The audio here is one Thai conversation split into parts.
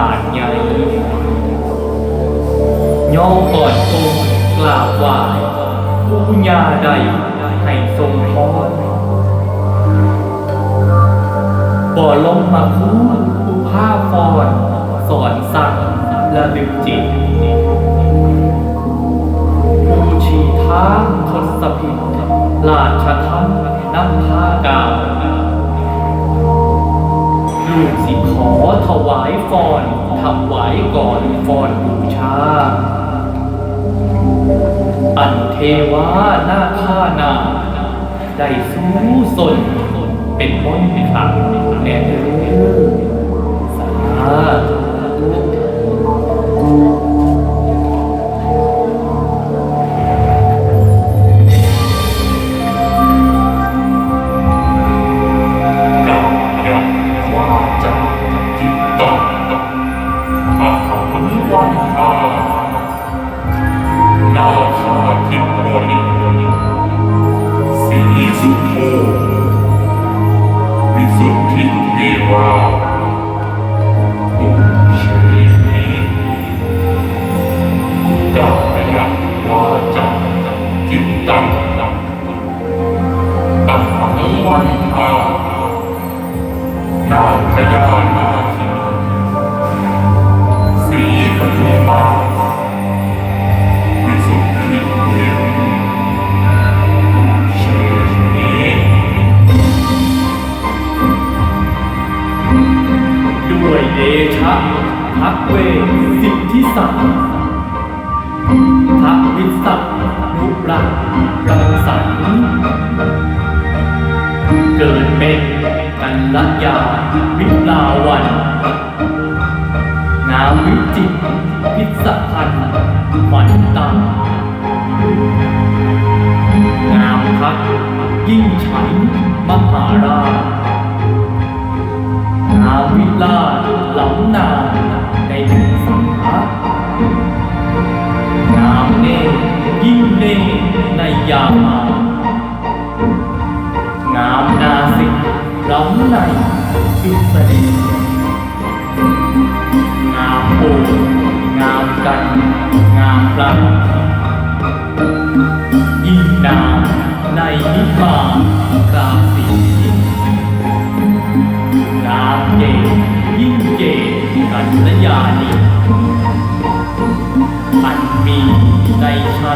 บาดใหญ่ย่อก่อนองค์กราบไหวผู้ญาใดให้ทรงพรบ่ลงมาคู่ผู้ผ้าฟอนสอนสั่งและลึกจิตผู้ชีทางทศพิธราชทัพนำผ้ากาว สิขอถวายฟอนถวายก่อนฟอนบูชา อันเทวาหน้าข้านา ได้สู้สนเป็นมนต์ขลังแน่เด้อสา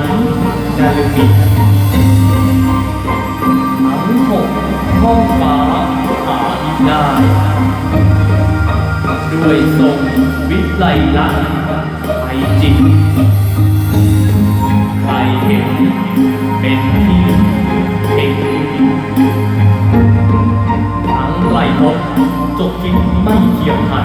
ชั้นดารุมิตทั้งหกห้องฟ้าหาได้ ด้วยทรงวิไลลักษณ์ไทยจริง ใครเห็นเป็นที่เพ่งทั้งไหลหมดจบกินไม่เทียมทัน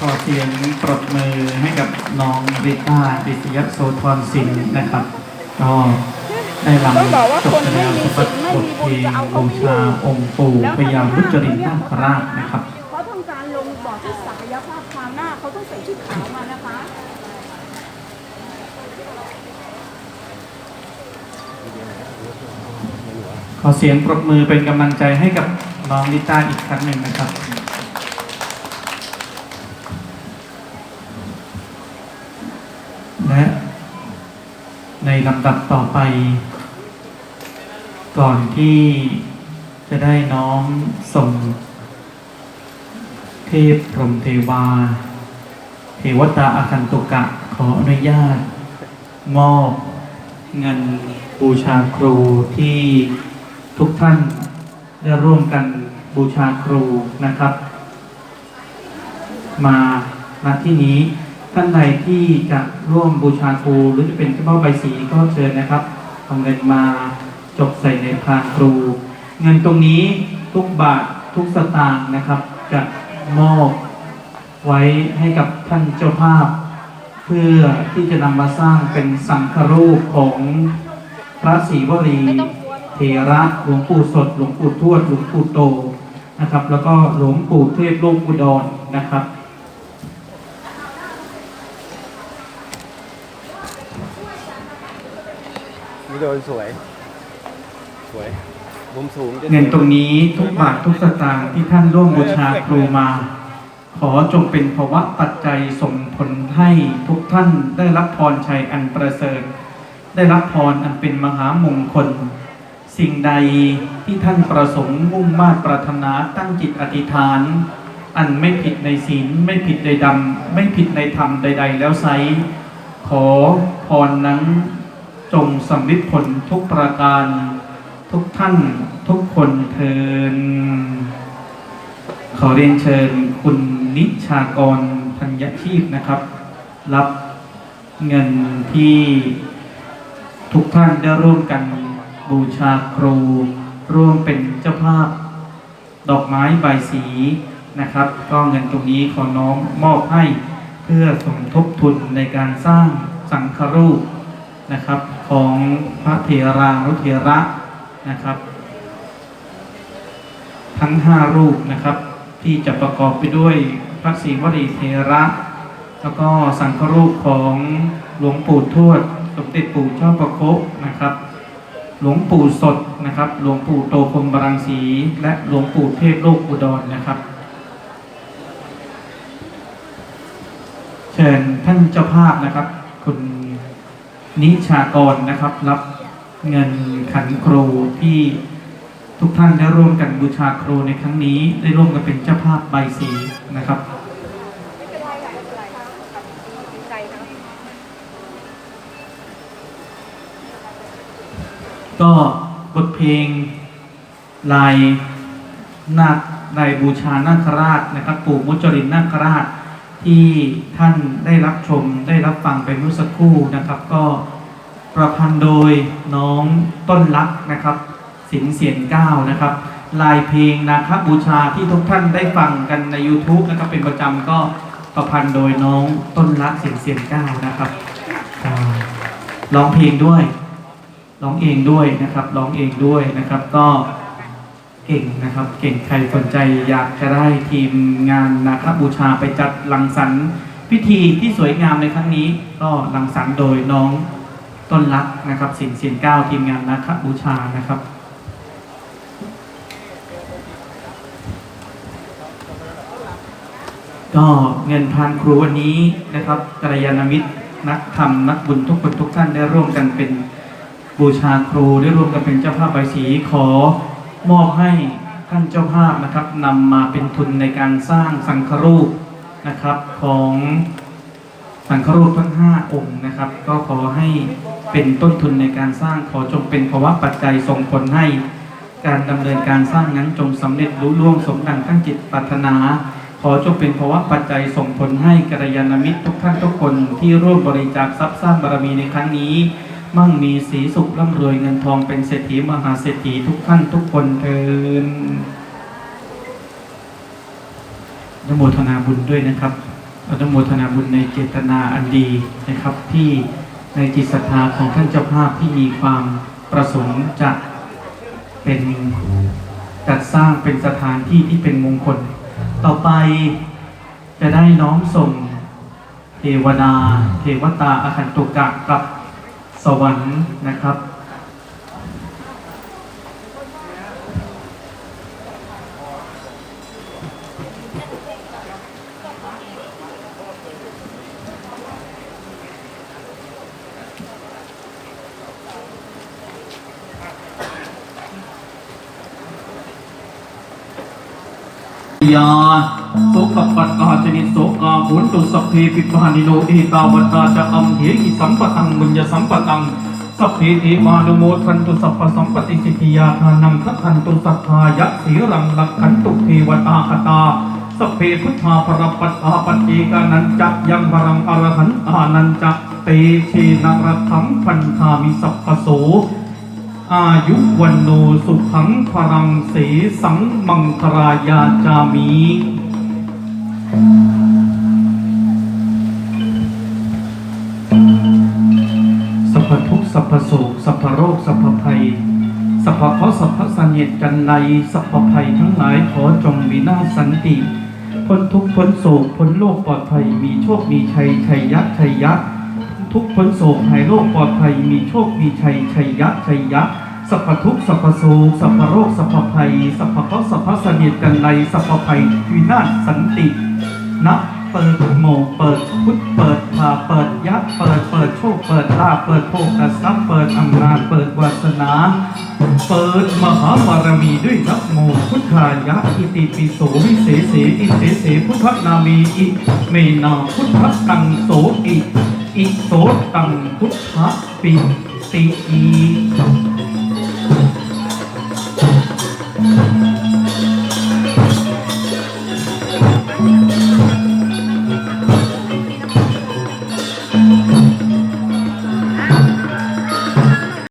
ขอเสียงปรบมือให้กับน้องริต้าดิศยโสธรสินห์นะครับ ก็ได้รำจบไปแล้วสวดบทเพลงบูชาองค์ปู่พญาพุจรินทร์คราชนะครับเขาต้องการลงบอกที่ศัยภาพความหน้าเขาต้องใส่ชุดขาวมานะคะขอเสียงปรบมือเป็นกำลังใจให้กับน้องลิต้าอีกครั้งหนึ่งนะครับ ลำดับต่อไป ก่อนที่จะได้น้อมส่ง เทพพรมเทวา เทวตาอาคันตุกะขออนุญาต มอบเงินบูชาครูที่ทุกท่านได้ร่วมกันบูชาครูนะครับ มาณที่นี้ ท่านใดที่จะร่วมบูชาครูหรือจะเป็นเจ้าพ่อใบสีก็เชิญนะครับเอาเงินมาจบใส่ในพานครู เงินตรงนี้ทุกบาททุกสตางค์นะครับ จะมอบไว้ให้กับท่านเจ้าภาพ เพื่อที่จะนำมาสร้างเป็นสังฆรูปของพระศรีวลีเทระหลวงปู่สดหลวงปู่ทวดหลวงปู่โตนะครับ แล้วก็หลวงปู่เทพโลกอุดรนะครับ วิดีโอสวย สวยมุมสูงจะเงินตรงนี้ทุกบาททุกสตางค์ที่ท่านร่วมบูชาครูมา ขอจงเป็นภวะปัจจัยส่งผลให้ทุกท่านได้รับพรชัยอันประเสริฐ ได้รับพรอันเป็นมหามงคล สิ่งใดที่ท่านประสงค์มุ่งมาตรปรารถนาตั้งจิตอธิษฐาน อันไม่ผิดในศีลไม่ผิดในดำไม่ผิดในธรรมใด ๆ แล้วไซขอพรนั้น จงสำลิดผลทุกประการ ทุกท่านทุกคนเทินขอเรียนเชิญคุณนิชากรธัญชีพนะครับ รับเงินที่ทุกท่านได้ร่วมกันบูชาครู ร่วมเป็นเจ้าภาพ ดอกไม้ใบสีนะครับ ก็เงินตรงนี้ขอน้อมมอบให้เพื่อสมทบทุนในการสร้างสังฆรูป นะครับ ของพระเถรานุเถระนะครับ ทั้งห้ารูปนะครับ ที่จะประกอบไปด้วยพระศรีวลีเทระ แล้วก็สังฆรูปของหลวงปู่ทวด สมเด็จปู่เจ้าประโคนะครับ หลวงปู่สดนะครับ หลวงปู่โตพรหมบารังสี และหลวงปู่เทพโลกอุดรนะครับเชิญท่านเจ้าภาพนะครับ คุณ นิชากรนะครับ รับเงินขันครูที่ทุกท่านได้ร่วมกันบูชาครูในครั้งนี้ ได้ร่วมกันเป็นเจ้าภาพใบสีนะครับก็ก็บทเพลงลายนาคลายบูชานาคราชนะครับ ปู่มุจรินนาคราช ที่ท่านได้รับชมได้รับฟังไปเมื่อสักครู่นะครับ ก็ประพันธ์โดยน้องต้นรักนะครับ สินเสียนเก้านะครับ ลายเพลงนาคบูชาที่ทุกท่านได้ฟังกันใน YouTube นะครับเป็นประจำก็ประพันธ์โดยน้องต้นรักสินเสียนเก้านะครับร้องเพลงด้วยร้องเองด้วยนะครับร้องเองด้วยนะครับก็ เก่งนะครับ เก่งใครสนใจอยากจะได้ทีมงานนาคบูชาไปจัดลังสรรค์พิธีที่สวยงามในครั้งนี้ ก็ลังสรรค์โดยน้องต้นรักนะครับสินเสียนเก้าทีมงานนาคบูชานะครับก็เงินพานครูวันนี้นะครับกัลยาณมิตรนักธรรมนักบุญทุกคนทุกท่านได้ร่วมกันเป็นบูชาครูได้ร่วมกันเป็นเจ้าภาพใบสีขอ มอบให้ท่านเจ้าภาพนะครับนำมาเป็นทุนในการสร้างสังฆรูปนะครับของสังฆรูปทั้งห้าองค์นะครับ ก็ขอให้เป็นต้นทุนในการสร้างขอจงเป็นภาวะปัจจัยส่งผลให้การดำเนินการสร้างนั้นจงสำเร็จรุ่ล่วงสมดังตั้งจิตปรารถนา ขอจงเป็นภาวะปัจจัยส่งผลให้กัลยาณมิตรทุกท่านทุกคนที่ร่วมบริจาคทรัพย์สร้างบารมีในครั้งนี้ มั่งมีสีสุขร่ำรวยเงินทองเป็นเศรษฐีมหาเศรษฐีทุกท่านทุกคนเทินนโมทนาบุญด้วยนะครับอนโมทนาบุญในเจตนาอันดีนะครับ ที่ในจิตศรัทธาของท่านเจ้าภาพที่มีความประสงค์จะเป็นจัดสร้างเป็นสถานที่ที่เป็นมงคล ต่อไปจะได้น้อมส่งเทวดา เทวตาอาคันตุกะกับ สวรรค์นะครับ ยาโสกปัตตาจนิโส กาหุนตุสัพเพปิปานิโนเอตาวัตตาจะอัมเหหิสัมปตังบุญญสัมปตังสัพเพเทมานุโมทันตุสัพพสัมปติสิทิยาทานังทัทันตุสัทธายะสีรังลักขันตุเทวตาคตาสัพเพพุทธาปรปัตตาปัจเจกานันจะยังวรังอรหันตานันจะเตเชนรถังพันธามิสัพพโสอายุวันโนสุขังพรังเสสังมังครายาจามิ สัพพทุสัพพโศกสัพพโรค สัพพภัย สัพพเคราะห์สัพพสัญญจันในสัพพภัยทั้งหลายขอจงวินาสันติพ้นทุกข์พ้นโศกพ้นโลกปลอดภัย มีโชคมีชัยชัยยะชัยยะทุกข์พ้นโศกหายโรคปลอดภัย มีโชคมีชัยชัยยะชัยยะสัพพทุกสัพพโศกสัพพโรค สัพพภัย สัพพเคราะห์สัพพสัญญจันในสัพพภัยวินาศสันตินะ เปิดโมเปิดพุทธเปิดพาเปิดยักษ์เปิดเปิดโชคเปิดลาเปิดโภคทรัพย์เปิดอำนาจเปิดวาสนา เปิดมหาบารมีด้วยนะโมพุทธายะอิติปิโสวิเศษเสอิเสเสพุทธนามีอิเมนาพุทธตังโสอิอิโสตังพุทธปิติอี